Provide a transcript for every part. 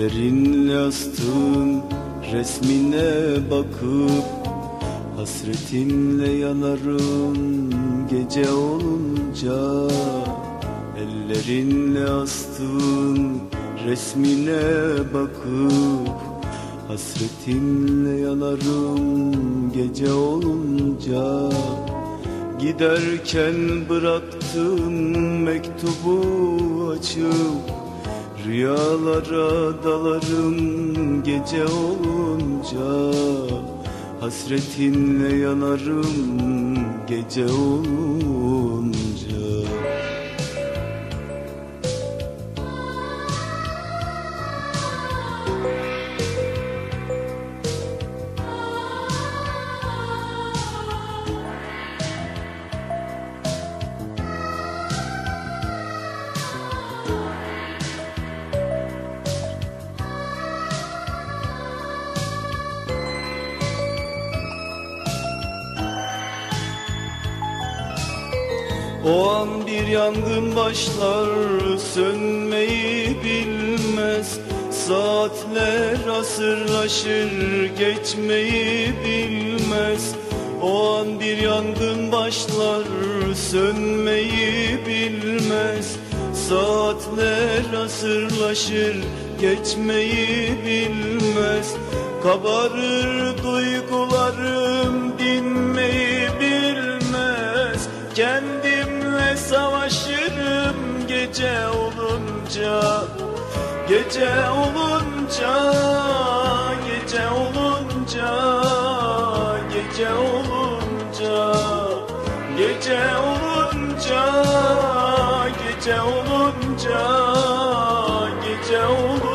Ellerinle astığın resmine bakıp Hasretinle yanarım gece olunca. Ellerinle astığın resmine bakıp Hasretinle yanarım gece olunca. Giderken bıraktığın mektubu açıp Rüyalara dalarım gece olunca Hasretinle yanarım gece olunca O an bir yangın başlar sönmeyi bilmez. Saatler asırlaşır geçmeyi bilmez. O an bir yangın başlar sönmeyi bilmez. Saatler asırlaşır geçmeyi bilmez. Kabarır duygularım dinmeyi gece olunca Gece olunca Gece olunca Gece olunca Gece olunca Gece olunca Gece olunca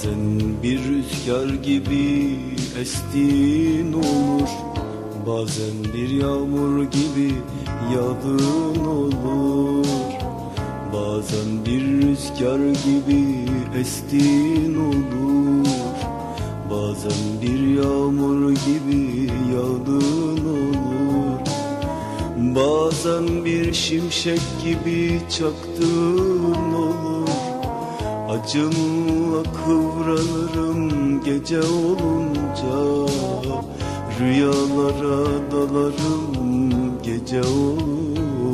Bazen bir rüzgar gibi estiğin olur. Bazen bir yağmur gibi yağdığın olur. Bazen bir rüzgar gibi estiğin olur. Bazen bir yağmur gibi yağdığın olur. Bazen bir şimşek gibi çaktığın olur Acımla kıvranırım gece olunca. Rüyalara dalarım gece olunca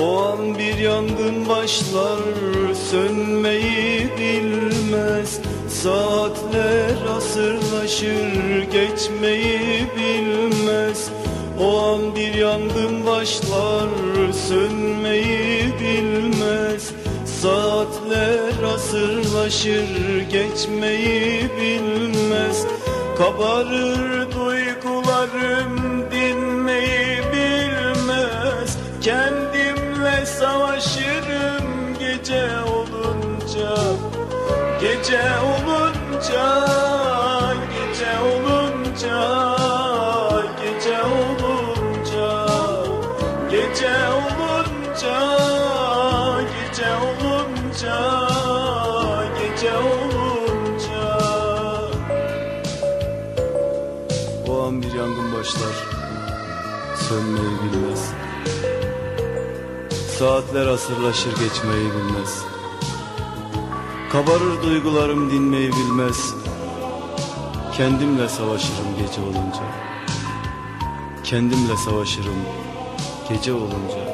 O an bir yangın başlar sönmeyi bilmez. Saatler asırlaşır geçmeyi bilmez. O an bir yangın başlar sönmeyi bilmez. Saatler asırlaşır geçmeyi bilmez. Kabarır duygularım olunca Gece olunca Gece olunca Gece olunca Gece olunca Gece olunca Gece olunca. O an bir yangın başlar. Sönmeyi bilmez. Saatler asırlaşır geçmeyi bilmez Kabarır duygularım dinmeyi bilmez. Kendimle savaşırım gece olunca. Kendimle savaşırım Gece olunca